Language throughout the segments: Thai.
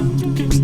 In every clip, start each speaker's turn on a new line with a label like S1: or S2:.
S1: Thank you.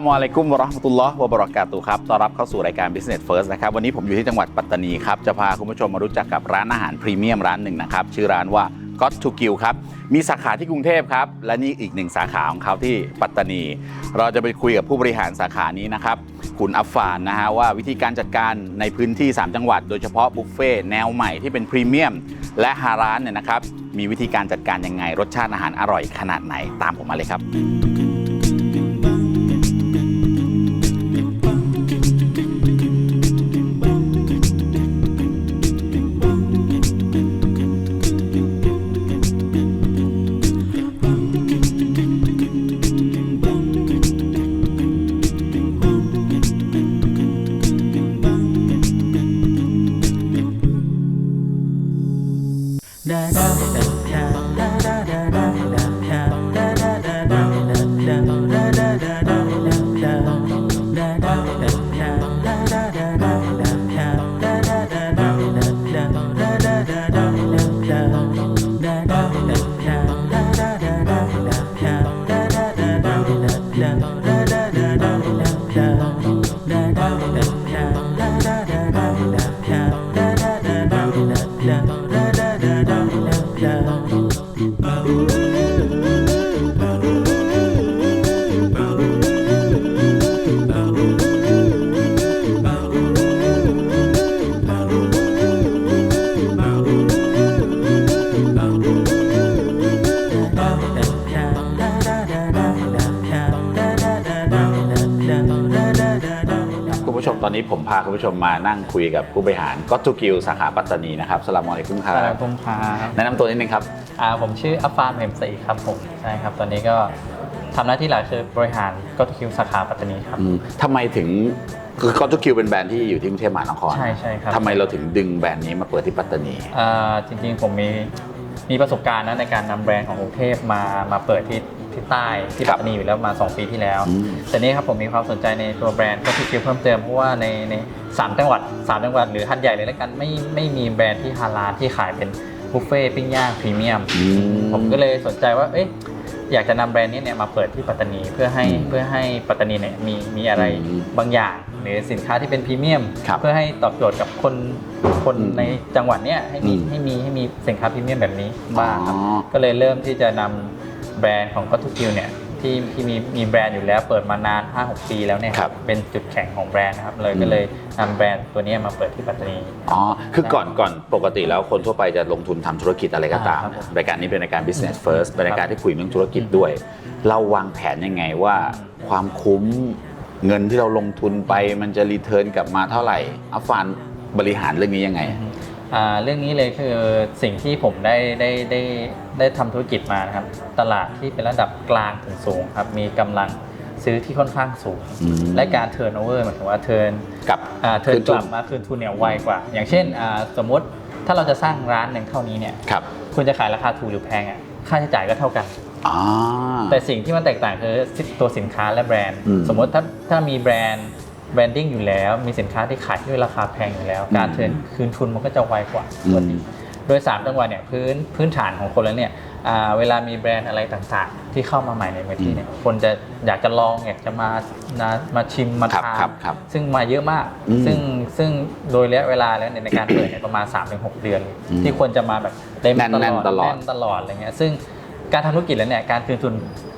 S1: ลามุอะลัยกุมวะราะห์มะตุลลอฮ์วะบะเราะกาตุครับ ต้อนรับเข้าสู่รายการ Business First นะครับ วันนี้ผมอยู่ที่จังหวัดปัตตานีครับ จะพาคุณผู้ชมมารู้จักกับร้านอาหารพรีเมียมร้านหนึ่งนะครับ ชื่อร้านว่า Got to Gill ครับ มีสาขาที่กรุงเทพครับ และนี่อีกหนึ่งสาขาของเขาที่ปัตตานี เราจะไปคุยกับผู้บริหารสาขานี้นะครับ คุณอัฟฟานนะฮะว่าวิธีการจัดการในพื้นที่ 3 จังหวัด โดยเฉพาะบุฟเฟ่แนวใหม่ที่เป็นพรีเมียมและฮาร้านเนี่ยนะครับ มีวิธีการจัดการยังไง รสชาติอาหารอร่อยขนาดไหน ตามผมมาเลยครับ ผมพาคุณผู้ชมมานั่งคุยกับผู้บริหารก็ทูกิลสาขาปัตตานีนะครับสลามอะลัยกุมค
S2: ส
S1: รั
S2: วัส
S1: บ
S2: ดีครับ
S1: แนะนำตัวนิดนึงครับ
S2: อ่าผมชื่ออัฟฟานเมมซีครับผมใช่ครับ ตอนนี้ก็ทำหน้าที่หลักคือบริหารก็คิวสาขาปัตตานีครับ
S1: อืมทำไมถึงคือก็ทูกิลเป็นแบรนด์ที่อยู่ที่กรุงเทพมหานคร
S2: ใช่ใช่ครับ
S1: ทำไมเราถึงดึงแบรนด์นี้มาเปิดที่ปัตตานี
S2: อ่าจริงๆผมมีมีประสบการณ์นะในการนำแบรนด์ของกรุงเทพมามาเปิดที่ ที่ใต้ที่
S1: ครั
S2: ปั
S1: บ
S2: ตตานีอยู่แล้วมา 2 ปีที่แล้ว
S1: อืม
S2: แต่นี้ครับผมมีความสนใจในตัวแบรนด์ก็คิวเพิ่มเติมเพราะว่าในในสามจังหวัดสามจังหวัดหรือหัดใหญ่เลยแล้วกันไม่ไม่มีแบรนด์ที่ฮาลาลที่ขายเป็นบุฟเฟ่ต์ปิ้งย่างพรีเมียม
S1: อืม
S2: ผมก็เลยสนใจว่าเอ๊ะอยากจะนำแบรนด์นี้เนี่ยมาเปิดที่ปัตตานีเพื่อให้
S1: อืม
S2: เพื่อให้ปัตตานีเนี่ยมีมีอะไร
S1: อืม
S2: บางอย่าง หรือสินค้าที่เป็นพรีเมียม
S1: ครับ
S2: เพื่อให้ตอบโจทย์กับคนคน
S1: อืม
S2: ในจังหวัดเนี้ยให้มี
S1: อืม
S2: ให้มีให้มีสินค้าพรีเมียมแบบนี้บ้างครับ
S1: อ๋อ
S2: ก็เลยเริ่มที่จะนำ แบรนด์ของก็ทุกิวเนี่ยที่ที่มีมีแบรนด์อยู่แล้วเปิดมานาน 5-6 ปีแล้วเนี่ย
S1: ครับ
S2: เป็นจุดแข็งของแบรนด์นะครับเลย
S1: อืม
S2: ก็เลยนำแบรนด์ตัวเนี้ยมาเปิดที่ปัตตานี
S1: อ๋อ คือก่อนก่อนปกติแล้วคนทั่วไปจะลงทุนทำธุรกิจอะไรก็ตาม
S2: อ่าครับผม
S1: รายการนี้เป็นรายการ business first เป็นรายการที่คุยเรื่องธุรกิจด้วย เราวางแผนยังไงว่าความคุ้มเงินที่เราลงทุนไปมันจะรีเทิร์นกลับมาเท่าไหร่อัฟฟานบริหารเรื่องนี้ยังไง
S2: อ่าเรื่องนี้เลยคือสิ่งที่ผมได้ได้ได้ ได้ทำธุรกิจมานะครับ ตลาดที่เป็นระดับกลางถึงสูงครับ มีกำลังซื้อที่ค่อนข้างสูง
S1: อืม
S2: และการเทิร์นโอเวอร์หมายถึงว่าเทิร์น
S1: กับ
S2: เทิร์
S1: คื
S2: น
S1: น
S2: ก
S1: ทุน
S2: ลับมาคืนทุนเนี่ยไวกว่า อย่างเช่นอ่าสมมติถ้าเราจะสร้างร้านหนึ่งเท่านี้เนี่ย
S1: ครับ
S2: คุณจะขายราคาถูกหรือแพงอะค่าใช้จ่ายก็เท่ากัน
S1: อ๋อ
S2: แต่สิ่งที่มันแตกต่างคือตัวสินค้าและแบรนด์
S1: อืม
S2: สมมติถ้าถ้ามีแบรนด์แบรนดิ้งอยู่แล้ว มีสินค้าที่ขายด้วยราคาแพงอยู่แล้ว การ
S1: อืม
S2: เทิร์นคืนทุนมันก็จะไวกว่า
S1: อืม
S2: ปกติโดย 3 จังหวัดเนี่ยพื้นพื้นฐานของคนแล้วเนี่ยอ่าเวลามีแบรนด์อะไรต่างๆ ที่เข้ามาใหม่ในพื้นที่เนี่ยคนจะอยากจะลองอยากจะมามามาชิมมา
S1: ครับ
S2: ทาน
S1: ครับครับ
S2: ซึ่งมาเยอะมาก
S1: อืม
S2: ซึ่งซึ่งโดยระยะเวลาแล้วเนี่ยในการเปิดเนี่ยประมาณ 3-6 เดือน
S1: อืม
S2: ที่คนจะมาแบบเต็ม
S1: แน่นๆตลอด
S2: แน่นตลอดอะไรเงี้ยซึ่งการทำธุรกิจแล้วเนี่ยการคืนทุน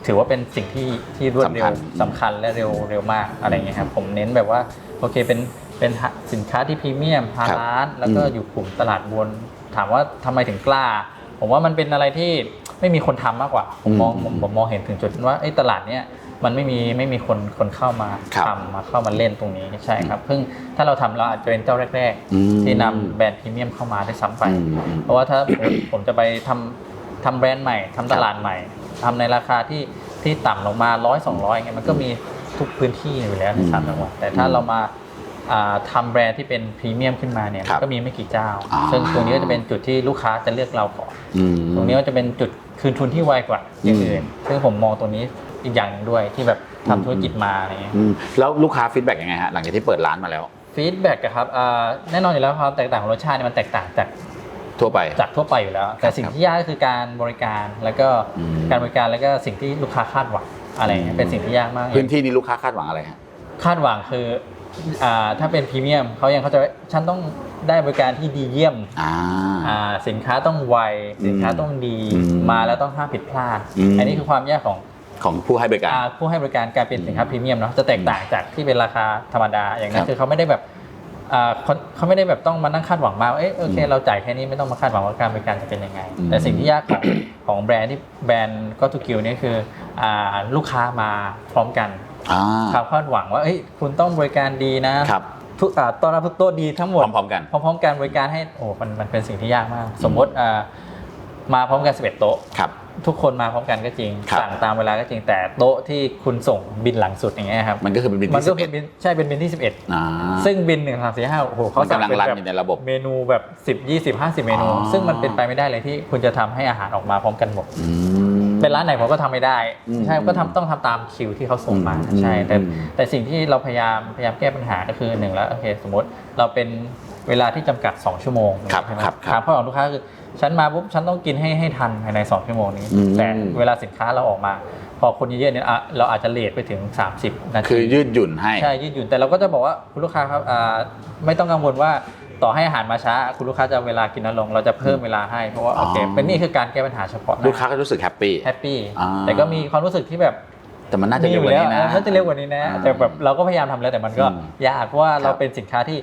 S2: ถือว่าเป็นสิ่งที่ที่รวดเร็ว
S1: สำคัญ
S2: สำคัญและเร็วเร็วมากอะไรเงี้ยครับผมเน้นแบบว่าโอเคเป็นเป็นสินค้าที่พรีเมียมฮา
S1: ครับ
S2: ลานแล้วก็
S1: อืม
S2: อยู่กลุ่มตลาดบน ถามว่าทำไมถึงกล้า ผมว่ามันเป็นอะไรที่ไม่มีคนทำมากกว่า ผมมอง
S1: อืม
S2: ผมผมมองเห็นถึงจุดว่าเอ้ยตลาดเนี้ยมันไม่มีไม่มีคนคนเข้ามา
S1: ครับ
S2: ทำมาเข้ามาเล่นตรงนี้ใช่ครับเพิ่งถ้าเราทำเราอาจจะเป็นเจ้าแรก
S1: อืม
S2: ๆที่นำแบรนด์พรีเมียมเข้ามาได้ซ้ำไป
S1: อืมอืม
S2: เพราะว่าถ้าผมผมจะไปทำทำแบรนด์ใหม่ทำตลาดใหม่ทำในราคาที่ที่ต่ำลงมาร้อยสองร้อยเงี้ยมันก็มีทุทุกพื้นที่อยู่แล้วในสาม
S1: อืม
S2: จังหวัดแต่ถ้าเรามา อ่าทำแบรนด์ที่เป็นพรีเมียมขึ้นมาเนี่ย
S1: ครับ
S2: ก็มีไม่กี่เจ้า
S1: อ่า
S2: ซึ่งตรงนี้ก็จะเป็นจุดที่ลูกค้าจะเลือกเราก่อน
S1: อืม
S2: ตรงนี้ก็จะเป็นจุดคืนทุนที่ไวกว่าอย่าง
S1: อืม
S2: อื่นซึ่งผมมองตรงนี้อีกอย่างหนึ่งด้วยที่แบบทำ
S1: อืม
S2: ธุรกิจมาอะไรเงี้ย
S1: อืมแล้วลูกค้าฟีดแบ็กยังไงฮะหลังจากที่เปิดร้านมาแล้ว
S2: ฟีดแบ็กครับอ่าแน่นอนอยู่แล้วความแตกต่างของรสชาติเนี่ยมันแตกต่างจาก
S1: ทั่วไป
S2: จากทั่วไปอยู่แล้ว แต่สิ่งที่ยากก็คือการบริการแล้วก็
S1: อืม
S2: การบริการแล้วก็สิ่งที่ลูกค้าคาดหวังอะไรเงี้ยเป็นสิ่งที่ยากมาก
S1: พื้นที่นี้ลูกค้าคาดหวังอะไรฮะ
S2: คาดหวังคือ อ่าถ้าเป็นพรีเมียมเขายังเขาใจะว่าฉันต้องได้บริการที่ดีเยี่ยม
S1: อ่า
S2: อ่าสินค้าต้องไวสินค้า
S1: อืม
S2: ต้องดี
S1: อืม
S2: มาแล้วต้องห้ามผิดพลาด
S1: อืม
S2: อันนี้คือความยากของ
S1: ของผู้ให้บริการ
S2: อ่าผู้ให้บริการการเป็นสินค้าพรีเมียมเนาะจะแตกต่างจากที่เป็นราคาธรรมดาอย่างนั้
S1: ครั
S2: น
S1: บ
S2: คือเขาไม่ได้แบบอ่าเขาเขาไม่ได้แบบต้องมานั่งคาดหวังมากว่าเอ๊ะโอเค
S1: อืม
S2: เราจ่ายแค่นี้ไม่ต้องมาคาดหวังว่าการบริการจะเป็นยังไง
S1: อืม
S2: แต่สิ่งที่ยากของของแบรนด์ที่แบรนด์ก็ทูกิวนี่คืออ่าลูกค้ามาพร้อมกัน
S1: อ่า
S2: ความคาดหวังว่าเอ้ยคุณต้องบริการดีนะครับทุกอ่าต้อนรับทุกโต๊ะดีทั้งหมด
S1: พร้อมๆกัน
S2: พร้อมๆกันบริการให้โอ้มันมันเป็นสิ่งที่ยากมาก สมมติอ่ามาพร้อมกัน11โต๊ะ
S1: ครับ
S2: ทุกคนมาพร้อมกันก็จริง
S1: ครับ
S2: สั่งตามเวลาก็จริงแต่โต๊ะที่คุณส่งบินหลังสุดอย่างเงี้ยครับ
S1: มันก็คือเป็นบิน
S2: มัน
S1: ที่
S2: ก็
S1: สิบ
S2: เป็
S1: เอ็
S2: น
S1: ด
S2: บินใช่เป็นบินที่11
S1: อ่า
S2: ซึ่งบินหนึ่งสามสี่ห้าโอ้โหเขา
S1: มัน
S2: สั่ง
S1: กำลัง
S2: เป็น
S1: รัน
S2: แบบ
S1: อยู่ในระบบ
S2: เมนูแบบ10 20 50เมนู
S1: อ๋อ
S2: ซึ่งมันเป็นไปไม่ได้เลยที่คุณจะทำให้อาหารออกมาพร้อมกันหมด
S1: อืม
S2: เป็นร้านไหนผมก็ทำไม่ได้
S1: อืม
S2: ใช่ก็ทำต้องทำตามคิวที่เขาส่งมา
S1: อืม
S2: ใช่แต่
S1: อืม
S2: แต่สิ่งที่เราพยายามพยายามแก้ปัญหาก็คือหนึ่งแล้วโอเคสมมติเราเป็นเวลาที่จำกัด 2 ชั่วโมง
S1: ครับ
S2: ใช่ไหม
S1: ครับครับ
S2: ถามข้อของลูกค้าคือฉันมาปุ๊บฉันต้องกินให้ให้ทันภายใน 2 ชั่วโมงนี้
S1: อืม
S2: แต่เวลาสินค้าเราออกมา พอคนเยอะๆเนี่ยอะเราอาจจะเลทไปถึง 30 นาที
S1: คือยืดหยุ่นให้
S2: ใช่ ยืดหยุ่นแต่เราก็จะบอกว่าคุณลูกค้าครับอ่าไม่ต้องกังวลว่า ต่อให้อาหารมาช้า คุณลูกค้าจะเอาเวลากินน้อยลง เราจะเพิ่มเวลาให้ เพราะว่าโอเค
S1: อ๋อ
S2: เป็นนี่คือการแก้ปัญหาเฉพาะหน้
S1: ลูกค้าก็รู้สึกแฮปปี้
S2: แฮปปี้
S1: อ่า
S2: แต่ก็มีความรู้สึกที่แบบ
S1: แต่มันน่าจะเร็วกว่านี้นะ
S2: มีอยู่แล้วเออน่าจะเร็วกว่านี้นะ
S1: อ่า
S2: แต่แบบเราก็พยายามทำแล้วแต่มันก็
S1: อืม
S2: ยากเพราะว่า
S1: ครับ
S2: เราเป็นสินค้าที่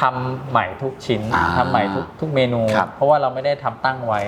S2: ทำใหม่ทุกชิ้น
S1: อ่า
S2: ทำใหม่ทุกทุกเมนู
S1: ครับ
S2: เพราะว่าเราไม่ได้ทำตั้งไว้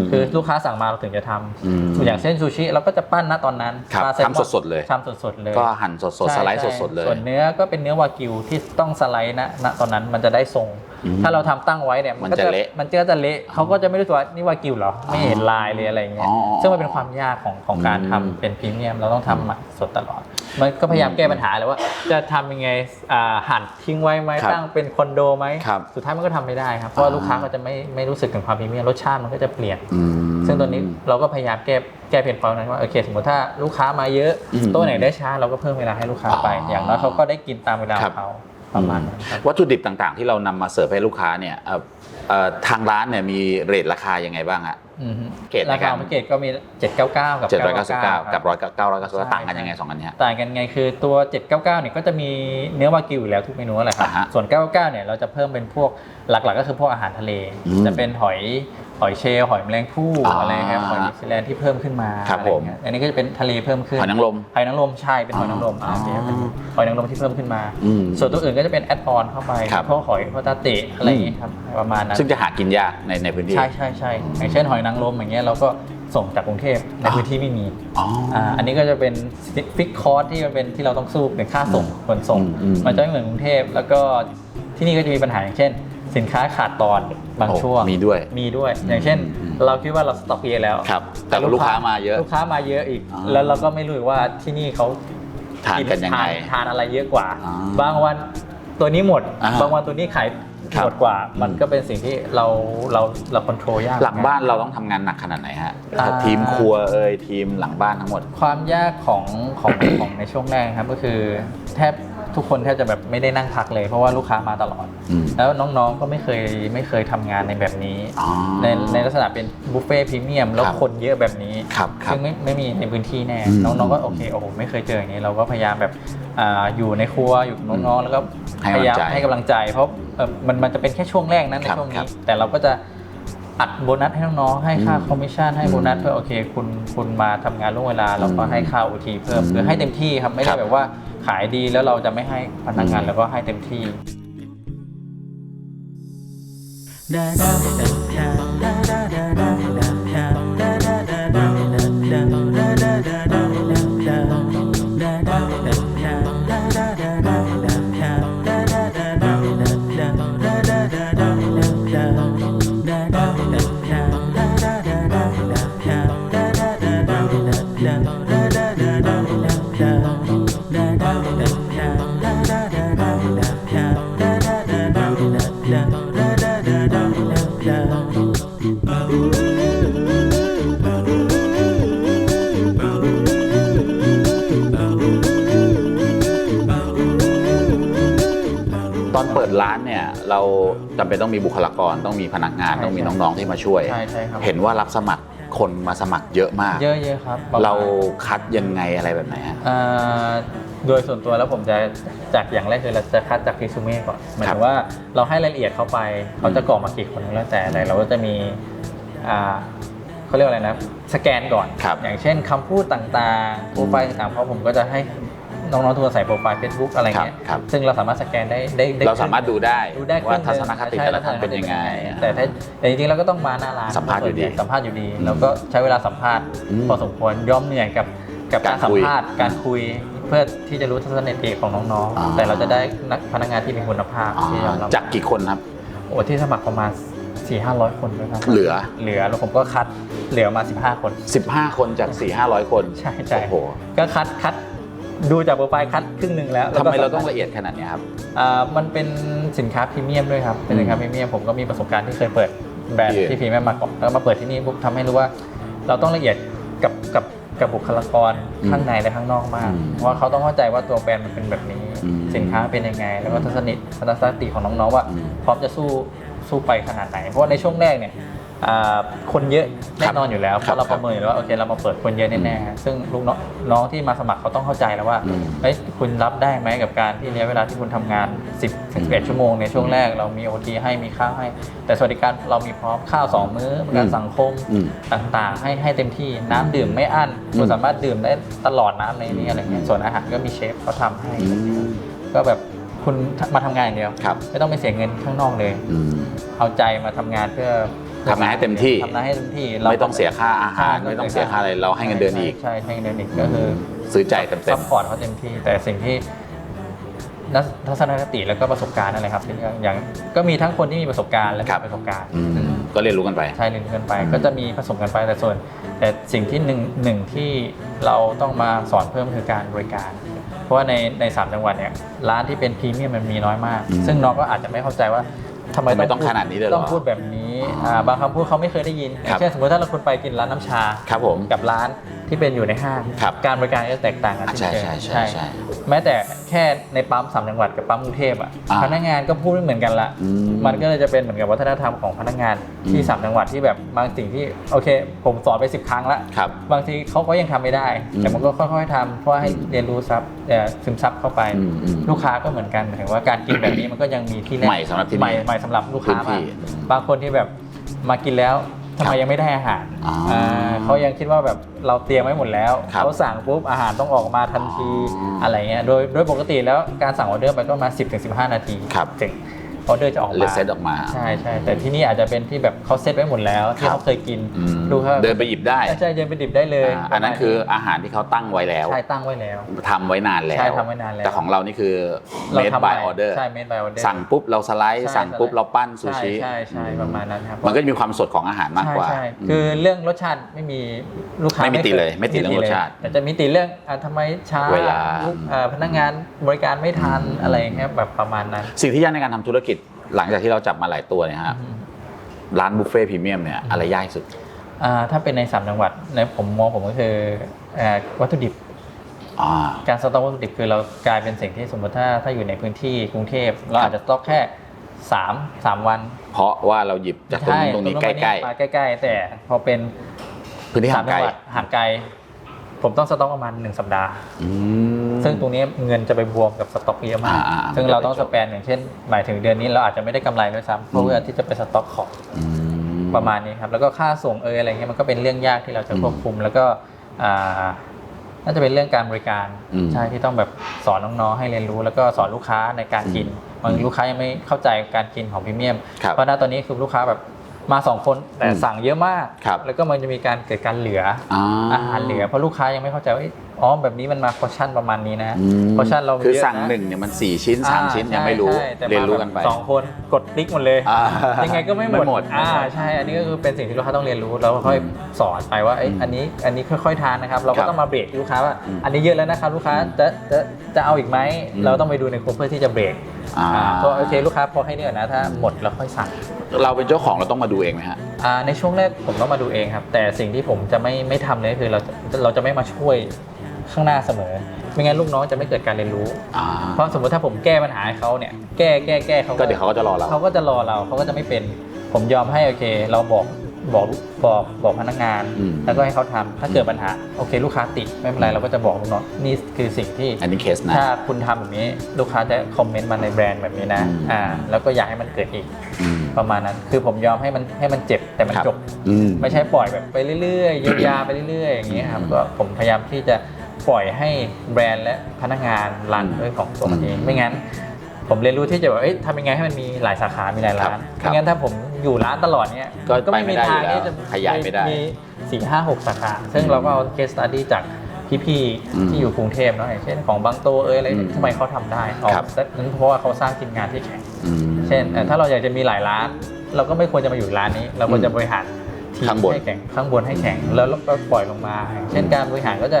S1: ม
S2: คือลูกค้าสั่งมาเราถึงจะท
S1: อืมำ
S2: อย่างเช่นซูชิเราก็จะปั้นณตอนนั้น
S1: ครับ
S2: ปลาแซลมอน
S1: ทำสดๆเลย
S2: ทำสดๆเลย
S1: ก็หั่นสดๆ สไลด์
S2: ใช่
S1: สดๆ เลย
S2: ส่วนเนื้อก็เป็นเนื้อวากิวที่ต้องสไลด์นะณตอนนั้นมันจะได้ทรง
S1: อืม
S2: ถ้าเราทำตั้งไว้เนี่ย
S1: มัน
S2: ก็
S1: จะเละ
S2: มันก็จะเละเขาก็จะไม่รู้ตัวว่านี่วากิวเหรอไม่เห็นลายเลยอะไรเงี้ย
S1: อ๋อ
S2: ซึ่งมันเป็นความยากของของการ
S1: อืม
S2: ทำเป็นพรีเมียม เราต้องทำใหม่สดตลอด มันก็พยายามแก้ปัญหาเลยว่า จะทำยังไงอ่าหั่นทิ้งไว้ไหม
S1: ครับ
S2: ตั้งเป็นคอนโดไหม
S1: ครับ
S2: สุดท้ายมันก็ทำไม่ได้ครับเพราะว่า
S1: อ่า
S2: ลูกค้าก็จะไม่ไม่รู้สึกถึงความพรีเมียมรสชาติมันก็จะเปลี่ยน
S1: อืม
S2: ซึ่งตัวนี้เราก็พยายามแก้แก้เพนพอยต์นั้นว่าโอเคสมมติถ้าลูกค้ามาเยอะ
S1: อืม
S2: โต๊ะไหนได้ช้าเราก็เพิ่มเวลาให้ลูกค้าไป
S1: อ๋ออ
S2: อย่างน้อยเขาก็ได้กินตามเวลา
S1: ค
S2: ข
S1: รั
S2: อบงเขา ประมาณนั้นครับ
S1: วัตถุดิบต่างๆ ที่เรานำมาเสิร์ฟให้ลูกค้าเนี่ยเอ่อเอ่อทางร้านเนี่ยมีเรทราคายังไงบ้างฮะ
S2: อือฮึ
S1: เกรดใน
S2: รา
S1: การ
S2: คาของเกรดก็มี 799 กับ
S1: 799 กับ
S2: ครั
S1: 199ต่างกันยังไงสองอันเนี้ย
S2: ต่างกันไงคือตัว 799เนี่ยก็จะมีเนื้อวากิวอยู่แล้วทุกเมนูแหละครับ
S1: อ่าฮะ
S2: ส่วน999เนี่ยเราจะเพิ่มเป็นพวกหลักๆ ก็คือพวกอาหารทะเล
S1: อืม
S2: จะเป็นหอย หอยเชลล์หอยแมลงภู่
S1: อ่า
S2: อะไรครับหอยนิวซีแลนด์ที่เพิ่มขึ้นมา
S1: ครับ
S2: อะไรเงี้ยอันนี้ก็จะเป็นทะเลเพิ่มขึ้น
S1: หอยนางรม
S2: หอยนางรมใช่เป็นหอยนางรม
S1: อ๋อ
S2: อ่าโอเคเป็นหอยนางรมที่เพิ่มขึ้นมา
S1: อืม
S2: ส่วนตัวอื่นก็จะเป็นแอดออนเข้าไป
S1: ครับ
S2: พวกหอยพวกตาเตะอะไรอย่างเงี้ยครับประมาณนั้น
S1: ซึ่งจะหากินยากในในพื้นที่
S2: ใช่ใช่ใช่อย่างเช่นหอยนางรมอย่างเงี้ยเราก็ส่งจากกรุงเทพในพื้นที่ไม่มี
S1: อ๋ออ่า
S2: อันนี้ก็จะเป็นฟิกคอร์สที่มันเป็นที่เราต้องสู้เป็นค่าส่งขนส่ง
S1: อืมอืม
S2: มันจะไม่เหมือนกรุงเทพแล้วก็ที่นี่ก็จะมีปัญหาอย่างเช่น สินค้าขาดตอนบาง
S1: โอ้
S2: ช่วง
S1: มีด้วย
S2: มีด้วย อย่างเช่น
S1: อืม
S2: เราคิดว่าเราสต็อกเยอะแล้ว
S1: ครับ แต่ลูกค้ามาเยอะ
S2: ลูกค้ามาเยอะอีก
S1: อ่า
S2: แล้วเราก็ไม่รู้อีกว่าที่นี่เขา
S1: ทานกันยังไง
S2: ทาทานอะไรเยอะกว่า
S1: อ่า
S2: บางวันตัวนี้หมด
S1: อ่า
S2: บางวันตัวนี้ขาย
S1: ครับ
S2: หมดกว่า
S1: อืม
S2: มันก็เป็นสิ่งที่เราเราเราควบคุมยาก
S1: หลังบ้านเราต้องทำงานหนักขนาดไหนฮะ
S2: อ่า
S1: ทีมครัวเอ่ยทีมหลังบ้านทั้งหมด
S2: ความยากของของ ของในช่วงแรกครับก็คือแทบ ทุกคนแทบจะแบบไม่ได้นั่งพักเลย เพราะว่าลูกค้ามาตลอด
S1: อืม
S2: แล้วน้องๆก็ไม่เคยไม่เคยทำงานในแบบนี้
S1: อ๋อ
S2: ในในลักษณะเป็นบุฟเฟ่พรีเมียมแล้ว
S1: ครับ
S2: คนเยอะแบบนี้
S1: ครับครับ
S2: ซึ่งไม่ไม่มีในพื้นที่แน่
S1: อืม
S2: น้องๆก็โอเคโอ้โหไม่เคยเจออย่างนี้ เราก็พยายามแบบอ่าอยู่ในครัวอยู่กับน้องๆแล้วก็
S1: ให้
S2: พ
S1: กำลัง
S2: ยายาม
S1: ใจ
S2: ให้กำลังใจเพราะเอ่อมันมันจะเป็นแค่ช่วงแรกนั้นใน
S1: ครับ
S2: ช่วง
S1: ครั
S2: นี้
S1: บ
S2: แต่เราก็จะอัดโบนัสให้น้องๆให้ค่า
S1: อืม
S2: คอมมิชชั่นให้โบนัส
S1: อืม
S2: เพื่อโอเค คุณคุณมาทำงานล่วงเวลาเราก็
S1: อืม
S2: ให้ค่าโอทีเพิ่ม
S1: อืม
S2: คือให้เต็มที่ครับไม่
S1: ครั
S2: ได้
S1: บ
S2: แบบว่า ขายดีแล้วเราจะไม่ให้พนักงาน
S1: อืม
S2: แล้วก็ให้เต็มที่
S3: Da ต
S1: อนเปิดร้านเนี่ยเราจำเป็นต้องมีบุคลากรต้องมีพนักงานต้องมีน้องๆที่มาช่วย
S2: ใช่ใช่ครับ
S1: เห็นว่ารับสมัครคนมาสมัครเยอะมาก
S2: เยอะๆครับ
S1: เราคัดยังไงอะไรแบบไหนฮะ
S2: อ่อโดยส่วนตัวแล้วผมจะจากอย่างแรกคือเราจะคัดจากรีซูเม่ก่อนหมายถึงว่าเราให้รายละเอียดเข้าไปเขาจะกรอกมากี่คนก็แล้วแต่อะไรเราก็จะมี เขาเรียกว่าอะไรนะสแกนก่อน
S1: ครับ
S2: อย่างเช่นคำพูดต่างๆโปรไฟล์ต่างๆเพราะผมก็จะให้น้องๆทุกคนใส่โปรไฟล์ Facebook อะไรเงี้ย
S1: ครับครับ
S2: ซึ่งเราสามารถสแกนได้ได้ได้
S1: เราสามารถดูได้
S2: ดูได้
S1: ว่า
S2: ครึ่งห
S1: ทั
S2: ง
S1: ศนคติ
S2: ใช่
S1: แต่ละท่านเป็นยังไง
S2: แต่ถ้าแต่จริงๆเราก็ต้องมาหน้าร้าน
S1: สัมภาษณ์อยู่ดี
S2: สัมภาษณ์อยู่ดี
S1: อืม
S2: แล้วก็ใช้เวลาสัมภาษณ์
S1: อืม
S2: พอสมควรยอมเหนื่อยกับกับการ
S1: การ
S2: สัม
S1: คุย
S2: ภาษณ์การคุยเพื่อที่จะรู้ทัศนคติของน้อง
S1: อ่า
S2: ๆ แต่เราจะได้นักพนักงานที่มีคุณภาพ
S1: อ๋อ
S2: ที่ยอมรับ
S1: จากกี่คนครับ
S2: โอ้ที่สมัครประมาณ 4 5 0 0คนด้วยครับ
S1: เหลือ
S2: เหลือแล้วผมก็คัดเหลือมา15คน
S1: 15 คนจาก 4 5 0 0 คน
S2: ใช่ใช่
S1: โอ้โห
S2: ก็คัดคัดดูจากโปรไฟล์คัดครึ่งหนึ่งแล้วแล้ว
S1: ทำ
S2: ก็
S1: ไมเราต้อง
S2: สัภษณ์
S1: ละเอียดขนาดเนี้ยครับ
S2: อ่ามันเป็นสินค้าพรีเมียมด้วยครับ เป็นสินค้าพรีเมียมผมก็มีประสบการณ์ที่เคยเปิดแบรนด์
S1: ที่
S2: ที่พรีเมียมมาก่อนแล้วมาเปิดที่นี่ปุ๊บทำให้รู้ว่า เราต้องละเอียดกับกับกับบุคลากร
S1: อืม
S2: ข้างในและข้างนอกมาก
S1: อืม
S2: เพราะว่าเขาต้องเข้าใจว่าตัวแบรนด์มันเป็นแบบนี้
S1: อืม
S2: สินค้าเป็นยังไง แล้วก็ทัศนิทัศนคติของน้องๆว่า
S1: อืม
S2: พร้อมจะสู้ สู้ไปขนาดไหน เพราะว่าในช่วงแรกเนี่ยอ่าคนเยอะแน่นอนอยู่แล้วเพ
S1: ครับ
S2: ราะเราประเมินอยู่แล้วว่าโอเคเรามาเปิดคนเยอะแน่ๆซึ่งลูกน้องน้องที่มาสมัครเขาต้องเข้าใจแล้วว่า
S1: อืม
S2: เอ้ยคุณรับได้ไหมกับการที่ระยะเวลาที่คุณทำงาน 10 11ชั่วโมงในช่วงแรกเรามี OT ให้มีข้าวให้ แต่สวัสดิการเรามีพร้อมข้าว2มื้อประกัน
S1: อืม
S2: สังคม
S1: อืม
S2: ต่างๆ ให้ให้เต็มที่น้ำดื่มไม่อั้น
S1: อืม
S2: คุณสามารถดื่มได้ตลอดน้ำในนี้อะไรเงี้ยส่วนอาหารก็มีเชฟเขาทำให้
S1: อืม
S2: ก็แบบ คุณมาทำงานอย่างเดียว
S1: ครับ
S2: ไม่ต้องไปเสียเงินข้างนอกเลย
S1: อืม
S2: เอาใจมาทำงานเพื่อ
S1: ทำงานให้เต็มที่
S2: ทำงานให้เต็มที่
S1: ไม่ต้องเสียค่าอาหาร ไม่ต้องเสียค่าอะไร เราให้เงินเดือนอีก
S2: ใช่ใช่ให้เงินเดือนอีกก็คือ
S1: ซื้อใจเต็ม
S2: ซัพพอร์ตเขาเต็มที่ แต่สิ่งที่นักทัศนคติแล้วก็ประสบการณ์นั่นแหละครับที่อย่างก็มีทั้งคนที่มีประสบการณ์และ
S1: ครับ
S2: ไม่มีประสบการณ์
S1: ๆอืมก็เรียนรู้กันไป
S2: ใช่เรียนเกินไป
S1: อืม
S2: ก็จะมีผสมกันไปแต่ส่วน แต่สิ่งที่หนึ่งหนึ่งที่เราต้องมาสอนเพิ่มคือการบริการ เพราะว่าในในสามจังหวัดเนี่ยร้านที่เป็นพรีเมียมมันมีน้อยมาก
S1: อืม
S2: ซึ่งน้องก็อาจจะไม่เข้าใจว่าทำไม
S1: ทำไมต้อง
S2: พู
S1: ขนาดนี้เลยเหรอ
S2: ต้องพูดแบบนี้
S1: อ๋ออ่า
S2: บางคำพูดเขาไม่เคยได้ยินอ
S1: ครั
S2: ย่า
S1: บ
S2: งเช่นสมมติถ้าเราคุณไปกินร้านน้ำชา
S1: ครับผม
S2: กับร้าน ที่เป็นอยู่ในห้าง
S1: ครับ
S2: การบริการก็จะแตกต่างกัน
S1: อะ
S2: สิ้น
S1: ใช่
S2: เชิง
S1: ใช่ใช่ใช่
S2: แม้แต่แค่ในปั๊มสามจังหวัดกับปั๊มกรุงเทพอะ
S1: อ่า
S2: พนักงานก็พูดไม่เหมือนกันละ
S1: อืม
S2: มันก็เลยจะเป็นเหมือนกับวัฒนธรรมของพนักงานที่
S1: อืม
S2: สามจังหวัดที่แบบบางสิ่งที่โอเค ผมสอนไปสิบครั้งละ
S1: ครับ
S2: บางทีเขาก็ยังทำไม่ได้
S1: อืม
S2: แต่มันก็ค่อยๆทำเพราะให้
S1: อืม
S2: เรียนรู้ซับเอ่อซึมซับเข้าไป
S1: อืมอืม
S2: ลูกค้าก็เหมือนกันหมายถึงว่าการกินแบบนี้มันก็ยังมีที่แรก
S1: ใหม่สำหรับที่นี่
S2: ใหม่ใหม่สำหรับลูกค้า
S1: พื้นที่
S2: มากบางคนที่แบบมากินแล้ว ทำไมยังไม่ได้อาหาร
S1: อ๋ออ่า
S2: เขายังคิดว่าแบบเราเตรียมไว้หมดแล้ว
S1: ครับ
S2: เขาสั่งปุ๊บอาหารต้องออกมาทันที
S1: อ๋ออ
S2: อะไรเงี้ยโดยโดยปกติแล้วการสั่งออเดอร์ไปก็มา10-15ถึง15 นาที
S1: ครับ
S2: ถึง ออเดอร์จะออก
S1: เล
S2: มา
S1: เซตออกมา
S2: ใช่ใช่แต่ที่นี่อาจจะเป็นที่แบบเขาเซตไว้หมดแล้ว ที่
S1: ครับ
S2: เขาเคยกิน
S1: อืม
S2: ดูครับ
S1: เดินไปหยิบได้
S2: ใช่ใช่เดินไปดิบได้เลย
S1: อ่าอันนั้นคืออาหารที่เขาตั้งไว้แล้ว
S2: ใช่ตั้งไว้แล้ว
S1: ทำไว้นานแล้ว
S2: ใช่ทำไว้นานแล้ว
S1: แต่ของเรานี่คือ
S2: เรา
S1: made
S2: ทำ
S1: by
S2: ใหม่
S1: order
S2: ใช่ made by order
S1: สั่งปุ๊บเราสไลด์
S2: ใช่
S1: สั่งปุ๊บ
S2: สไลด์
S1: เราปั้นซูชิ
S2: ใช่ใช่ใช่ประมาณนั้นครับ
S1: มันก็จะมีความสดของอาหารมากกว่า
S2: ใช่ใช่คือเรื่องรสชาติไม่มีลูกค้า
S1: ไม่มีติ
S2: ค
S1: เลยไม่ติเรื่องรสชาติ
S2: แต่จะมีติเรื่องอะทำไมช้า
S1: เวลา
S2: ลูกอ่าพนักงานบริการไม่ทัน
S1: อืม
S2: อะไรอย่างเงี้ยแบบประมาณนั้น
S1: สิ่งที่ยากในการทำธุรกิจ หลังจากที่เราจับมาหลายตัวเนี่ยฮะร้านบุฟเฟ่พรีเมียมเนี่ยอะไรยากที่สุด
S2: อ่าถ้าเป็นในสามจังหวัดในผมมองผมก็คืออ่าวัตถุดิบ
S1: อ่า
S2: การสต็อกวัตถุดิบคือเรากลายเป็นสิ่งที่สมมติถ้าถ้าอยู่ในพื้นที่กรุงเทพเราอาจจะสต็อกแค่สามสามวัน
S1: เพราะว่าเราหยิบจากตรงนู้นตรงนี้ใกล้
S2: มาใกล้ๆแต่พอเป็น
S1: ๆพื้นที่ห่างไกล
S2: สมจัหวัดห่างไกล ผมต้องสต็อกประมาณหนึ่งสัปดาห์
S1: อืม
S2: ซึ่งตรงนี้เงินจะไปบวกกับสต็อกเยอะมาก
S1: อ่าๆ
S2: ซึ่งเราต้องสแปนอย่างเช่น หมายถึงเดือนนี้เราอาจจะไม่ได้กำไรด้วยซ้ำเพราะเพื่อที่จะไปสต็อกของ
S1: อืม
S2: ประมาณนี้ครับ แล้วก็ค่าส่งเอยอะไรเงี้ยมันก็เป็นเรื่องยากที่เราจะควบคุม แล้วก็อ่าน่าจะเป็นเรื่องการบริการ
S1: อืม
S2: ใช่ที่ต้องแบบสอนน้องๆให้เรียนรู้ แล้วก็สอนลูกค้าในการกิน
S1: อืม
S2: บางลูกค้ายังไม่เข้าใจการกินของพรีเมียม
S1: ครับ
S2: เพราะณตอนนี้คือลูกค้าแบบ มาสองคนแต่
S1: อืม
S2: สั่งเยอะมาก
S1: ครับ
S2: แล้วก็มันจะมีการเกิดการเหลือ
S1: อ่า
S2: อาหารเหลือเพราะลูกค้ายังไม่เข้าใจว่าเอ้ยอ๋อแบบนี้มันมาพอชั่นประมาณนี้นะ
S1: อืม
S2: พอชั่นเรา
S1: คือ
S2: เยะ
S1: สั่ง
S2: นะ
S1: หนึ่งเนี่ยมันสี่ชิ้นสามชิ้นยังไม่รู้
S2: ใช่แต่
S1: เรียนรู้กันไป
S2: สองคนกดติ๊กหมดเลย
S1: อ่า
S2: ยังไงก็ไม่หมด
S1: ไม่หมด
S2: อ่าใช่อันนี้ก็คือเป็นสิ่งที่ลูกค้าต้องเรียนรู้แล้วค่อยสอนไปว่าเอ้ย
S1: อืม
S2: อันนี้อันนี้ค่อยๆทานนะครับเรา
S1: ครั
S2: ก็
S1: บ
S2: ต้องมาเบรกลูกค้าว่า
S1: อืม
S2: อันนี้เยอะแล้วนะครับลูกค้า
S1: อืม
S2: จะจะจะเอาอีกไหม
S1: อืม
S2: เราต้องไปดูในกลุ่มเพื่อที่จะเบรก
S1: อ่า
S2: อ่าเพราะโอเคลูกค้าพอให้เนี่ยนะถ้าหมดเราค่อยสั่ง
S1: เราเป็นเจ้าของเราต้องมาดูเองไหมฮะ
S2: อ่าในช่วงแรกผมต้องมาดูเองครับ แต่สิ่งที่ผมจะไม่ไม่ทำเลยคือเราจะเราจะไม่มาช่วย ข้างหน้าเสมอ ไม่งั้นลูกน้องจะไม่เกิดการเรียนรู้
S1: อ่า
S2: เพราะสมมติถ้าผมแก้ปัญหาให้เขาเนี่ย แก้แก้แก้เขา
S1: ก็เดี๋ยวเขาก็จะรอเรา
S2: เขาก็จะรอเราเขาก็จะไม่เป็น ผมยอมให้โอเค เราบอกบอกบอกบอกพนักงาน
S1: อืม
S2: แล้วก็ให้เขาทำถ้าเกิดปัญหาโอเค ลูกค้าติดไม่เป็นไรเราก็จะบอกลูกน้องนี่คือสิ่งที่
S1: อันนี้เคสนะ
S2: ถ้าคุณทำแบบนี้ลูกค้าจะคอมเมนต์มาในแบรนด์แบบนี้นะ
S1: อืม
S2: อ่า แล้วก็อยากให้มันเกิดอีก
S1: อืม
S2: ประมาณนั้น คือผมยอมให้มันให้มันเจ็บแต่มัน
S1: ครับ
S2: จบ
S1: อืม
S2: ไม่ใช่ปล่อยแบบไปเรื่อยๆเยียวยาไปเรื่อยๆอย่างเงี้ยครับ
S1: อืม
S2: ก็ผมพยายามที่จะ ปล่อยให้แบรนด์และพนักงานรัน
S1: อืม
S2: ด้วยของตัวมันเอง
S1: อืม
S2: ไม่งั้น ผมเรียนรู้ที่จะแบบเอ้ยทำยังไงให้มันมีหลายสาขามีหลายร้าน
S1: ครับ
S2: ไม่งั้นถ้าผมอยู่ร้านตลอดเนี้ย
S1: ก็
S2: ก็ไม่มีทาง
S1: ไปไม่ได้อยู่
S2: ที่จะ
S1: แล้วขยายไม่ได้
S2: มีสี่ห้าหกสาขา ซึ่งเราก็เอาเคสตัดดี้จากพี่
S1: อืม
S2: ๆที่อยู่กรุงเทพเนาะอย่างเช่นของบางโตเอ้ยอะไร
S1: อืม
S2: ทำไมเขาทำได้อ๋อ
S1: ครับ
S2: นั่นเพราะว่าเขาสร้างทีมงานที่แข็ง
S1: อืม
S2: เช่นเอ่อถ้าเราอยากจะมีหลายร้าน เราก็ไม่ควรจะมาอยู่ร้านนี้ เราควรจะบริหารทีม
S1: ข้างบน
S2: ให้แข็งข้างบนให้แข็งแล้วเราก็ปล่อยลงมา เช่นการบริหารก็จะ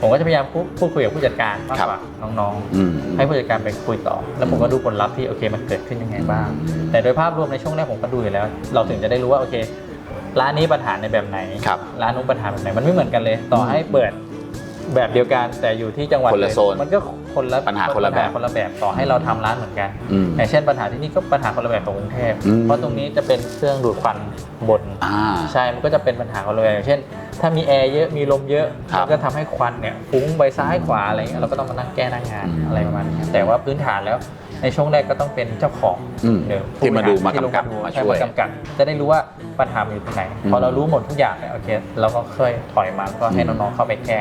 S2: ผมก็จะพยายามพูดพูดคุยกับผู้จัดการมาก
S1: ครับ
S2: กว่าน้อง
S1: อืม
S2: ๆให้ผู้จัดการไปคุยต่อ แล้วผมก็ดูผลลัพธ์ที่โอเคมันเกิดขึ้นยังไงบ้าง แต่โดยภาพรวมในช่วงแรกผมก็ดูอยู่แล้ว เราถึงจะได้รู้ว่าโอเค ร้านนี้ปัญหาในแบบไหน
S1: ครับ
S2: ร้านนู้นปัญหาแบบไหนมันไม่เหมือนกันเลย ต่อให้เปิดแบบเดียวกันแต่อยู่ที่จังหวัด
S1: คนละ
S2: อื่
S1: โซน
S2: มันก็ คนละ
S1: ปัญหาคนละแบบ
S2: คนละแบบต่อให้เราทำร้านเหมือนกัน
S1: อืม
S2: อย่างเช่นปัญหาที่นี่ก็ปัญหาคนละแบบกับกรุงเทพ
S1: อืม
S2: เพราะตรงนี้จะเป็นเครื่องดูดควันบน
S1: อ่า
S2: ใช่มันก็จะเป็นปัญหาคนละแบบอย่างเช่น ถ้ามีแอร์เยอะมีลมเยอะ
S1: ครับ
S2: มันก็ทำให้ควันเนี่ยฟุ้งไปซ้ายขวาอะไรเงี้ยเราก็ต้องมานั่งแก้หน้างาน
S1: อืม
S2: อะไรประมาณนี้แต่ว่าพื้นฐานแล้วในช่วงแรกก็ต้องเป็นเจ้าของ
S1: อืม
S2: หรือ
S1: ที่มาดู
S2: ผู้บริหร
S1: มากำกับ
S2: ที่ลง
S1: มา
S2: ใช่
S1: ช่วย
S2: มากำกับ จะได้รู้ว่าปัญหามันอยู่ตรงไหน
S1: อืม
S2: พอเรารู้หมดทุกอย่างเนี่ยโอเคเราก็ค่อยถอยมาก็ให้
S1: อืม
S2: น้องๆเข้าไปแก้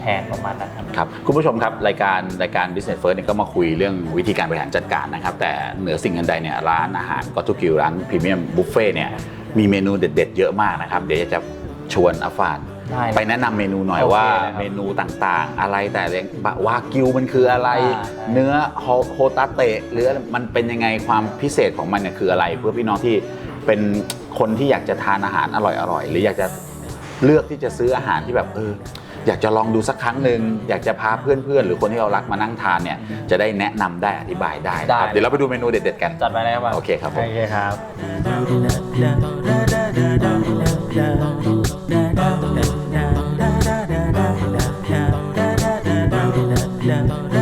S2: แทนประมาณนั้นครับ
S1: ครับคุณผู้ชมครับรายการรายการ Business First เนี่ยก็มาคุยเรื่องวิธีการบริหารจัดการนะครับ แต่เหนือสิ่งอื่นใดเนี่ยร้านอาหารก็ทุกิวร้านพรีเมียมบุฟเฟ่เนี่ยมีเมนูเด็ด ๆ เยอะมากนะครับ เดี๋ยวจะชวนอาฟาน
S2: ได้เลย
S1: ไปแนะนำเมนูหน่อย
S2: โอเค
S1: ว่า
S2: เลยครับ
S1: เมนูต่างๆ อะไรแต่เรื่องวากิวมันคืออะไร
S2: อ่าใช่
S1: เนื้อโฮโฮตาเตะหรือมันเป็นยังไงความพิเศษของมันเนี่ยคืออะไร เพื่อพี่น้องที่เป็นคนที่อยากจะทานอาหารอร่อยๆหรืออยากจะเลือกที่จะซื้ออาหารที่แบบเออ อยากจะลองดูสักครั้งหนึ่งอยากจะพาเพื่อนๆ หรือคนที่เรารักมานั่งทานเนี่ยจะได้แนะนำได้อธิบายได้นะครับ
S2: ได้
S1: เดี๋ยวเราไปดูเมนูเด็ดๆกัน
S2: จัดไปเลยครับ
S1: โอเคครับผม
S2: โอเคครับ
S1: คุณ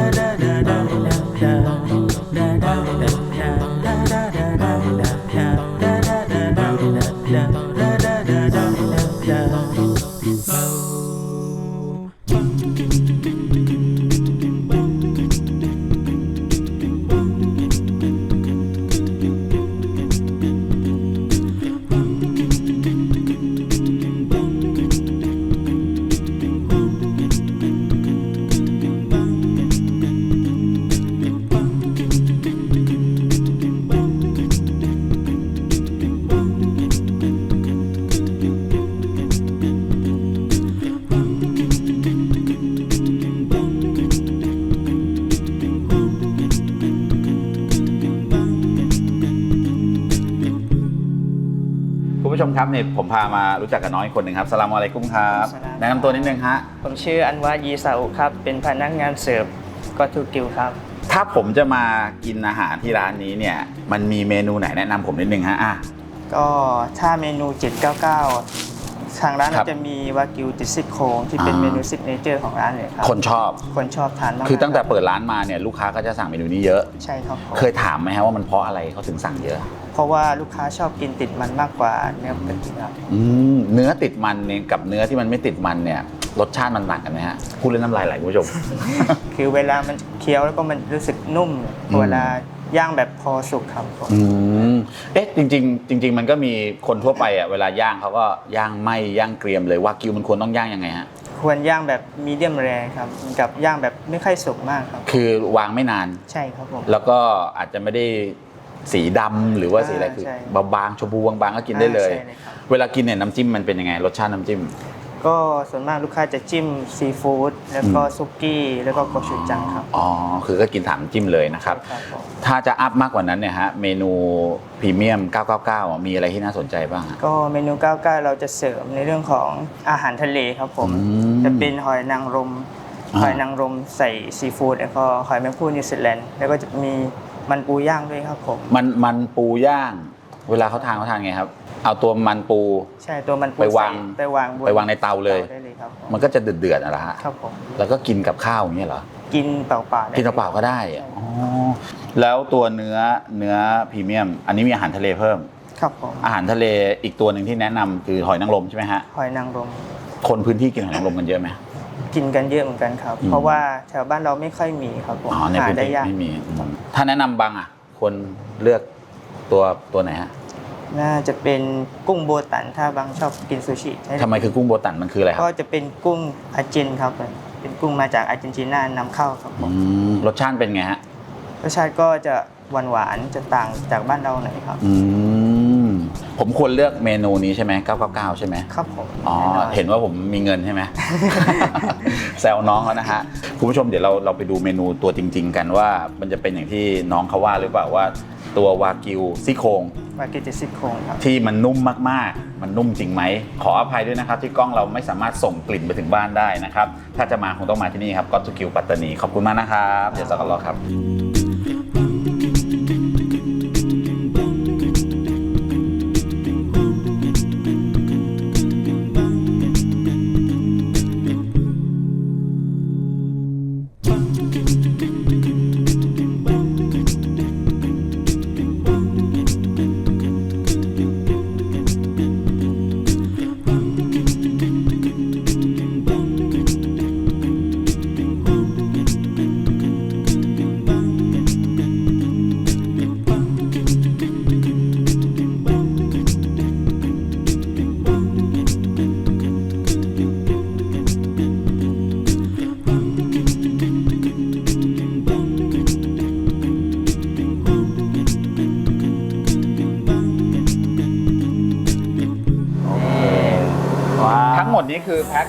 S1: ผู้ชมครับเนี่ยผมพามารู้จักกับน้องอีกคนหนึ่งครับสลามอะลัยกุมครับ
S3: สลาม
S1: แนะนำตัวนิดนึงฮะ
S3: ผมชื่ออันวายีซาอุครับ เป็นพนักงานเสิร์ฟก็ทูกิวครับ
S1: ถ้าผมจะมากินอาหารที่ร้านนี้เนี่ยมันมีเมนูไหนแนะนำผมนิดนึงฮะอะ
S3: ก็ถ้าเมนู 799 ทางร้าน
S1: ครับ
S3: เราจะมีวากิวติดซี่โครงที่เป็น
S1: อ่า
S3: เมนูซิกเนเจอร์ของร้านเลยครับ
S1: คนชอบ
S3: คนชอบทานมาก
S1: คือตั้งแต่เปิดร้านมาเนี่ยลูกค้าก็จะสั่งเมนูนี้เยอะ
S3: ใช่ครับผม
S1: เคยถามไหมฮะว่ามันเพราะอะไรเขาถึงสั่งเยอะ
S3: เพ ราะว่าลูกค้าชอบกินติดมันมากกว่าเนื้อปกติครับ
S1: อืมเนื้อติดมันเนี่ยกับเนื้อที่มันไม่ติดมันเนี่ย รสชาติมันต่างกันไหมฮะพูดเล่นน้ำลายไหลคุณผู้ชม
S3: คือเวลามันเคี้ยวแล้วก็มันรู้สึกนุ่ม
S1: อืม
S3: เวลาย่างแบบพอสุกครับผม
S1: อืมเอ๊ะจริง ๆ จริง ๆ มันก็มีคนทั่วไปอะเวลาย่างเขาก็ย่างไหมย่างเกรียมเลยวากิวมันควรต้องย่างยังไงฮะ
S3: ควรย่างแบบมีเดียมแรครับกับย่างแบบไม่ค่อยสุกมากครับ
S1: คือวางไม่นาน
S3: ใช่ครับผม
S1: แล้วก็อาจจะไม่ได้ สีดำหรือว่าสีอะไร
S3: อ่า
S1: คือ
S3: ใช่
S1: บางๆชมพูบางๆก็กินได้เลย
S3: อ่าใช่เลยครับ
S1: เวลากินเนี่ยน้ำจิ้มมันเป็นยังไงรสชาติน้ำจิ้ม
S3: ก็ส่วนมากลูกค้าจะจิ้มซีฟู้ดแล้วก็
S1: อืม
S3: ซุกี้แล้วก็โกชูจังครับ
S1: อ๋อ คือก็กินถามจิ้มเลยนะครับ
S3: ครับผม
S1: ถ้าจะอัพมากกว่านั้นเนี่ยฮะ เมนูพรีเมียม 999อะมีอะไรที่น่าสนใจบ้างฮะ
S3: ก็เมนู99เราจะเสริมในเรื่องของอาหารทะเลครับผม
S1: อืม
S3: จะเป็นหอยนางรม
S1: อ่า
S3: หอยนางรมใส่ซีฟู้ดแล้วก็หอยแมงผู้นิวซีแลนด์แล้วก็จะมี มันปูย่างด้วยครับผม
S1: มันมันปูย่าง เวลาเขาทานเขาทานไงครับ เอาตัวมันปู
S3: ใช่ตัวมันปู
S1: ไปวาง
S3: ใส่ไปวางบน
S1: ไปวางในเตาเลย
S3: ได้เลยครับผม
S1: มันก็จะเดือดเดือดๆนะฮะ
S3: ครับผม
S1: แล้วก็กินกับข้าวอย่างเงี้ยเหรอ
S3: กินเปล่าๆได้
S1: กินเปล่าๆก็ได้อะอ๋อแล้วตัวเนื้อเนื้อพรีเมียม อันนี้มีอาหารทะเลเพิ่ม
S3: ครับผม
S1: อาหารทะเลอีกตัวหนึ่งที่แนะนำคือหอยนางรมใช่ไหมฮะ
S3: หอยนางรม
S1: คนพื้นที่กินหอยนางรมกันเยอะไหม
S3: กินกันเยอะเหมือนกันครับ
S1: อืม
S3: เพราะว่าแถวบ้านเราไม่ค่อยมีครับผม
S1: อ๋อใน
S3: หา
S1: พื้น
S3: ได้
S1: ที่
S3: ยาก
S1: ไม่มีอืมถ้าแนะนำบางอะควรเลือกตัวตัวไหนฮะ
S3: น่าจะเป็นกุ้งโบตันถ้าบางชอบกินซูชิใช่
S1: ทำไมคือกุ้งโบตันมันคืออะไรครั
S3: ก็
S1: บ
S3: จะเป็นกุ้งอาร์เจนครับผมเป็นกุ้งมาจากอาร์เจนตินานำเข้าครับผ
S1: อื
S3: ม
S1: มรสชาติเป็นไงฮะ
S3: รสชาติก็จะหวานหวานๆจะต่างจากบ้านเราหน่อยครับ
S1: อืม ผมควรเลือกเมนูนี้ใช่ไหม999 ใช่ไหม
S3: ครับผม
S1: อ๋อ
S3: แน่นอน
S1: เห็นว่าผมมีเงินใช่ไหมแซวน้องเขานะฮะคุณผู้ชมเดี๋ยวเราเราไปดูเมนูตัวจริง ๆ กันว่ามันจะเป็นอย่างที่น้องเขาว่าหรือเปล่าว่าตัววากิวซี่โครง
S3: วากิจิซี่โครงครับ
S1: ที่มันนุ่มมากๆ มันนุ่มจริงไหม ขออภัยด้วยนะครับ ที่กล้องเราไม่สามารถส่งกลิ่นไปถึงบ้านได้นะครับ ถ้าจะมาคงต้องมาที่นี่ครับก็ตุกิวปัตตานีขอบคุณมากนะครับเดี๋ยวสักรอครับ แพ็ค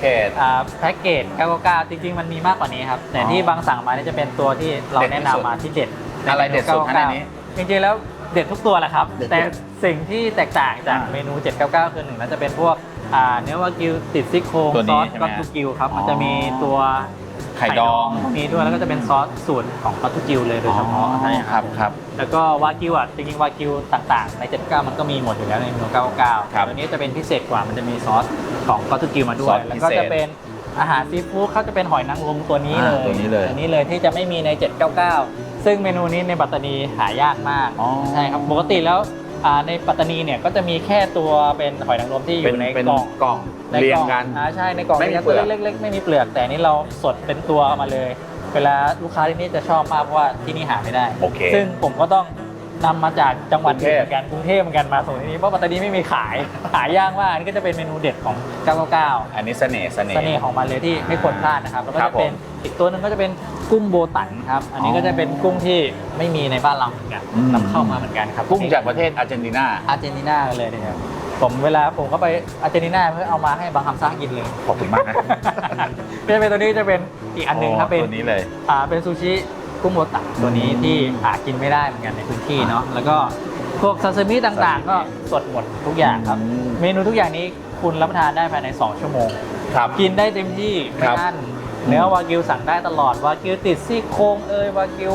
S1: เกจ
S2: อ่าแพ็กเกจ999จริงๆ มันมีมากกว่านี้ครับ แต่
S1: อ๋อ
S2: ที่บางสั่งมานี่จะเป็นตัวที่เรา
S1: เด็ดที่
S2: แนะนำ
S1: สุด
S2: มาที่เด็ด
S1: อะไรเด็ดสุดคะในนี้
S2: จริงๆ แล้วเด็ดทุกตัวแหละครับ
S1: เด็ด
S2: แต่สิ่งที่แตกต่างจาก
S1: อ่า
S2: เมนู 799 คือหนึ่งนั้นจะเป็นพวกอ่าเนื้อวากิวติดซี่โครง
S1: ตัว
S2: ซ
S1: นี้
S2: อส
S1: ใช่ไหม
S2: ก็ทูกิวครับ มันจะมี
S1: อ๋อ
S2: ตัว
S1: ไข่ดอง
S2: มีด้วยแล้วก็จะเป็นซอสสูตรของก็ทูกิวเลยโดยเฉพาะใช่
S1: ครับครับ
S2: แล้วก็วากิวอะจริงๆวากิวต่างๆ ใน 79 มันก็มีหมดอยู่แล้วในเมนู99
S1: ครับ
S2: ตัวนี้จะเป็นพิเศษกว่ามันจะมีซอสของก็ทูกิวมาด้ว
S1: ซอยสพิเศษ
S2: แล้วก็จะเป็นอาหารซีฟู้ดเขาจะเป็นหอยนางรมตัวนี้
S1: อ่า
S2: เลย
S1: ตัวนี้เลย
S2: อันนี้เลยที่จะไม่มีใน 799 ซึ่งเมนูนี้ในปัตตานีหายากมาก
S1: อ๋อ
S2: ใช่ครับปกติแล้วอ่า ในปัตตานีเนี่ยก็จะมีแค่ตัวเป็นหอยนางรมที่อ
S1: เป็น
S2: ยู่ใน
S1: เป็น
S2: กล่อง
S1: กล่อง
S2: ใน
S1: เรีย
S2: ก
S1: ง
S2: ล่อง
S1: กัน
S2: อ่าใช่ในกล่อง
S1: ไม่มี
S2: เป็น
S1: เปลือก
S2: เล็กๆไม่มีเปลือกแต่อันนี้เราสดเป็นตัวเอามาเลย เวลาลูกค้าที่นี่จะชอบมากเพราะว่าที่นี่หาไม่ได้
S1: โอเค
S2: ซึ่งผมก็ต้องนำมาจากจังหวัด
S1: กรุงเทพ
S2: อื่นเหมือนกันกรุงเทพเหมือนกันมาส่งที่นี่เพราะปัตตานีไม่มีขายหายากมากอันนี้ก็จะเป็นเมนูเด็ดของ 999
S1: อันนี้เสน่ห์เสน่
S2: เส
S1: ห์
S2: น่ห์ของมันเลยที่ไม่ควรพลาดนะครับแล้วก็
S1: ครั
S2: จะ
S1: บ
S2: เป็น
S1: ผม
S2: อีกตัวหนึงก็จะเป็น กุ้งโบตันครับ อันนี้
S1: อ๋อ
S2: ก็จะเป็นกุ้งที่ไม่มีในบ้านเราเหมือนกัน
S1: อืม
S2: นำเข้ามาเหมือนกันครับ
S1: กุ้งจากประเทศอาร์เจนตินา
S2: อาร์เจนตินาเลยนะครับผมเวลาผมก็ไปอาร์เจนตินาเพื่อเอามาให้บางคำซ่ากินเลย
S1: ขอบคุณมากนะ
S2: เป็นเป็นตัวนี้จะเป็นอีกอันหนึ่งครับเป็น
S1: ตัวนี้เลย
S2: อ่าเป็นซูชิกุ้งโบตันตัวนี้
S1: อืม
S2: ที่หากินไม่ได้เหมือนกันในพื้นที่เนาะแล้วก็พวกซาซิมิต่างๆ ก็สดหมดทุกอย่างครับ
S1: อืม
S2: เมนูทุกอย่างนี้คุณรับประทานได้ภายใน 2 ชั่วโมง
S1: ครับ
S2: กินได้เต็มที่ไม่
S1: ครับ
S2: อั้น เนื้อวากิวสั่งได้ตลอดวากิวติดซี่โครงเอ่ยวากิว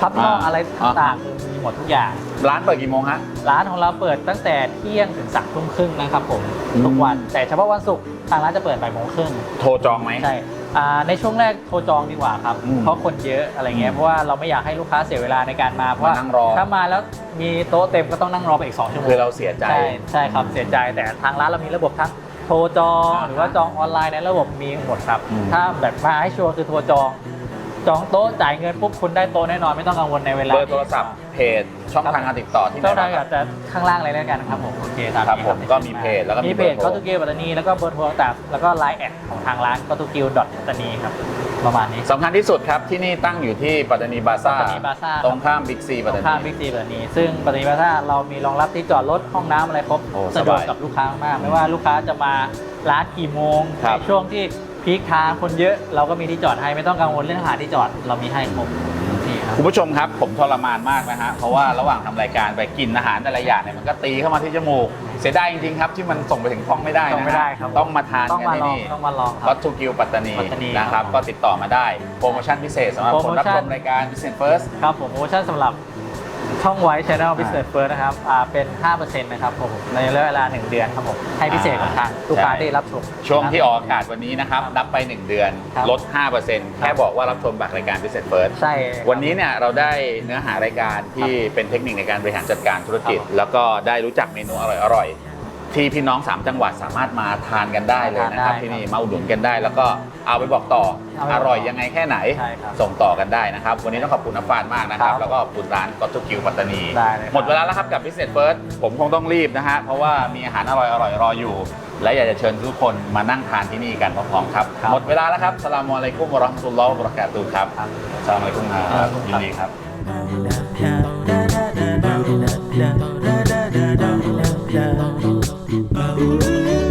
S2: พับนอก
S1: อ่า
S2: อะไรต่างๆคือมีหมดทุกอย่าง
S1: ร้านเปิดกี่โมงฮะ
S2: ร้านของเราเปิดตั้งแต่เที่ยงถึงสามทุ่มครึ่งนะครับผม
S1: อืม
S2: ทุกวันแต่เฉพาะวันศุกร์ทางร้านจะเปิดบ่ายโมงครึ่ง
S1: โทรจองไหม
S2: ใช่อ่าในช่วงแรกโทรจองดีกว่าครับ
S1: อืม
S2: เพราะคนเยอะอะไรเงี้ยเพราะว่าเราไม่อยากให้ลูกค้าเสียเวลาในการมาเพราะว่า
S1: นั่งรอ
S2: ถ้ามาแล้วมีโต๊ะเต็มก็ต้องนั่งรอไปอีก2ชั่วโมง
S1: คือเราเสียใจ
S2: ใช่ใช่ครับเสียใจแต่ทางร้านเรามีระบบทั้ง โทรจอง
S1: อ่า
S2: หรือว่าจองออนไลน์ในระบบมีหมดครับ
S1: อืม
S2: ถ้าแบบมาให้ชัวร์คือโทรจอง จองโต๊ะจ่ายเงินปุ๊บคุณได้โต๊ะแน่นอนไม่ต้องกังวลในเวลา
S1: เบอร์โทรศัพท์ เพจช่องทางการติดต่อที่ไหน
S2: ช่องทาง
S1: บ้างค
S2: อา
S1: รับ
S2: จจะข้างล่างเลยแล้วกันครับผมโอเคตาม
S1: ครับ
S2: นี้
S1: ผมก็มีเพจแล้วก็มี
S2: มีเพจ
S1: เบอร์โทร
S2: ก็ตุกิวปัตตานีแล้วก็เบอร์โทรต่างแล้วก็ไลน์แอดของทางร้านก็ตุกิวดอทปัตตานีครับประมาณนี้
S1: สำคัญที่สุดครับ ที่นี่ตั้งอยู่ที่ปัตตานีบาซ่า
S2: ปัตตานีบาซ่า
S1: ตรงข้ามบิ๊กซี
S2: ต
S1: ปัต
S2: ร
S1: ตาง
S2: ข้าม
S1: นี
S2: บิ๊กซีปัตตานีซึ่งปัตตานีบาซ่าเรามีรองรับที่จอดรถห้องน้ำอะไรครบ
S1: โอ้
S2: สะดวก
S1: สบาย
S2: กับลูกค้ามากไม่ว่าลูกค้าจะมาร้านกี่โมง
S1: ครับ
S2: ในช่วงที่พีคทางคนเยอะเราก็มีที่จอดให้ไม่ต้องกังวลเรื่องหาที่จอดเรามีให้ครบนี่ ครับ
S1: คุณผู้ชมครับ ผมทรมานมากนะฮะเพราะว่าระหว่างทำรายการไปกินอาหารแต่ละอย่างเนี่ยมันก็ตีเข้ามาที่จมูก เสียดายจริงๆครับที่มันส่งไปถึงท้องไม่ได้
S2: ส่
S1: นะ
S2: งไม่
S1: ฮะ
S2: ได้ครับ
S1: ต้องมาทาน
S2: ต้อง
S1: กัน
S2: มา
S1: ที่
S2: ลอง
S1: นี่
S2: ต้องมาลองค
S1: ก็
S2: รับ
S1: ทูกิวปัตตานี
S2: ปัตตานี
S1: นะครับ
S2: ครับ
S1: ก็ติดต่อมาได้โปรโมชั่นพิเศษสำหรับ
S2: โปร
S1: คน
S2: โม
S1: รับ
S2: ชั่
S1: ช
S2: น
S1: มรายการ Business First
S2: ครับผมโปรโมชั่นสำหรับ ช่องไว้ Channel Business First นะครับอ่าเป็น 5%นะครับผมในระยะเวลา 1 เดือนครับผมให้พิเศษกับทางลูกค้า
S1: ใช่
S2: ที่รับชม
S1: ช่วงที่ออกอากาศวันนี้นะครับนับไป 1 เดือน
S2: ครับ
S1: ลด 5%แค่บอกว่ารับชมบักรายการ Business First
S2: ใช่ครับ
S1: วันนี้เนี่ยเราได้เนื้อหารายการที่เป็นเทคนิคในการบริหารจัดการธุรกิจ
S2: ครับ
S1: แล้วก็ได้รู้จักเมนูอร่อยๆ ที่พี่น้อง 3 จังหวัดสามารถมาทานกันได้เลยนะครับ
S2: ทานได้
S1: ที่นี่มาอุดหนุนกันได้ แล้วก็เอาไปบอกต่อ
S2: เอาไปบอก
S1: อร่อยยังไงแค่ไหน
S2: ใช่ครับ
S1: ส่งต่อกันได้นะครับ วันนี้ต้องขอบคุณน้ำฟานมากนะครับ
S2: ครับ
S1: แล้วก็ขอบคุณร้านก็ตุกิวปัตตานี
S2: ได้เลยครับ
S1: หมดเวลาแล้วครับกับ Business First ผมคงต้องรีบนะฮะเพราะว่ามีอาหารอร่อยๆรออยู่ และอยากจะเชิญทุกคนมานั่งทานที่นี่กันพร้อมๆครับ
S2: ครับ
S1: หมดเวลาแล้วครับสลามอะลัยกุมวะเราะห์มะตุลลอฮ์วะบะเราะกาตุฮ์ครับ
S2: ครับ
S1: สลามอะลัยกุมครับยินดีครับ
S4: Da da da da da da da da da da da da Oh.